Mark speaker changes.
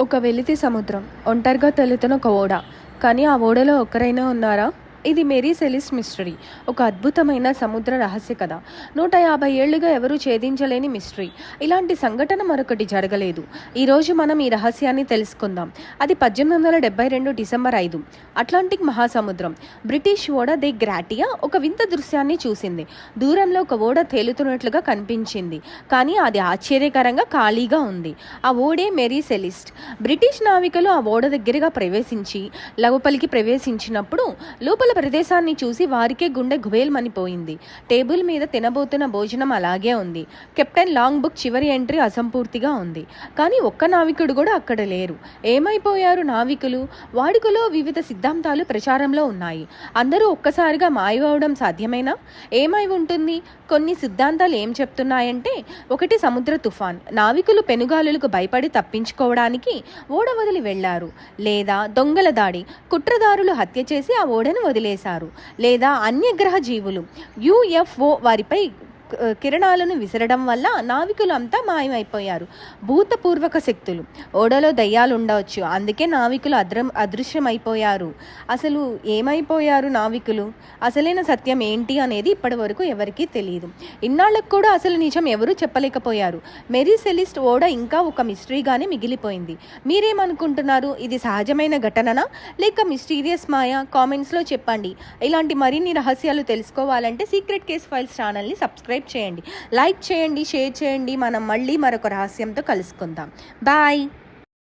Speaker 1: ఒక వెలితి సముద్రం. ఒంటరిగా తెలుతున్న ఒక ఓడ. కానీ ఆ ఓడలో ఒక్కరైనా ఉన్నారా? ఇది మేరీ సెలిస్ మిస్టరీ ఒక అద్భుతమైన సముద్ర రహస్య కథ. నూట యాభై ఏళ్ళుగా ఎవరూ ఛేదించలేని మిస్టరీ. ఇలాంటి సంఘటన మరొకటి జరగలేదు. ఈరోజు మనం ఈ రహస్యాన్ని తెలుసుకుందాం. అది పద్దెనిమిది వందల డెబ్బై రెండు డిసెంబర్ ఐదు. అట్లాంటిక్ మహాసముద్రం. బ్రిటిష్ ఓడ ది గ్రాటియా ఒక వింత దృశ్యాన్ని చూసింది. దూరంలో ఒక ఓడ తేలుతున్నట్లుగా కనిపించింది. కానీ అది ఆశ్చర్యకరంగా ఖాళీగా ఉంది. ఆ ఓడే మెరీ సెలిస్ట్. బ్రిటిష్ నావికులు ఆ ఓడ దగ్గరగా ప్రవేశించి లోపలికి ప్రవేశించినప్పుడు లోపల ప్రదేశాన్ని చూసి వారికే గుండె గుబేల్మనిపోయింది. టేబుల్ మీద తినబోతున్న భోజనం అలాగే ఉంది. కెప్టెన్ లాంగ్ బుక్ చివరి ఎంట్రీ అసంపూర్తిగా ఉంది. కానీ ఒక్క నావికుడు కూడా అక్కడ లేరు. ఏమైపోయారు నావికులు? వాడుకలో వివిధ సిద్ధాంతాలు ప్రచారంలో ఉన్నాయి. అందరూ ఒక్కసారిగా మాయవడం సాధ్యమేనా? ఏమై ఉంటుంది? కొన్ని సిద్ధాంతాలు ఏం చెప్తున్నాయంటే ఒకటి సముద్ర తుఫాన్. నావికులు పెనుగాలులకు భయపడి తప్పించుకోవడానికి ఓడ వదిలి వెళ్ళారు. లేదా దొంగల దాడి. కుట్రదారులు హత్య చేసి ఆ ఓడను వదిలి వదిలేశారు. లేదా అన్యగ్రహ జీవులు. యుఎఫ్ఓ వారిపై కిరణాలను విసరడం వల్ల నావికులు అంతా మాయమైపోయారు. భూతపూర్వక శక్తులు. ఓడలో దయ్యాలు ఉండవచ్చు అందుకే నావికులు అద్రం అదృశ్యమైపోయారు. అసలు ఏమైపోయారు నావికులు? అసలైన సత్యం ఏంటి అనేది ఇప్పటి వరకు ఎవరికీ తెలియదు ఇన్నాళ్ళకు కూడా అసలు నిజం ఎవరూ చెప్పలేకపోయారు. మెరీ సెలిస్ట్ ఓడ ఇంకా ఒక మిస్టరీగానే మిగిలిపోయింది. మీరేమనుకుంటున్నారు? ఇది సహజమైన ఘటననా? లేక మిస్టీరియస్ మాయా? కామెంట్స్లో చెప్పండి. ఇలాంటి మరిన్ని రహస్యాలు తెలుసుకోవాలంటే సీక్రెట్ కేస్ ఫైల్స్ ఛానల్ని సబ్స్క్రైబ్ చేయండి. లైక్ చేయండి షేర్ చేయండి. మనం మళ్ళీ మరొక రహస్యంతో కలుసుకుందాం. బాయ్.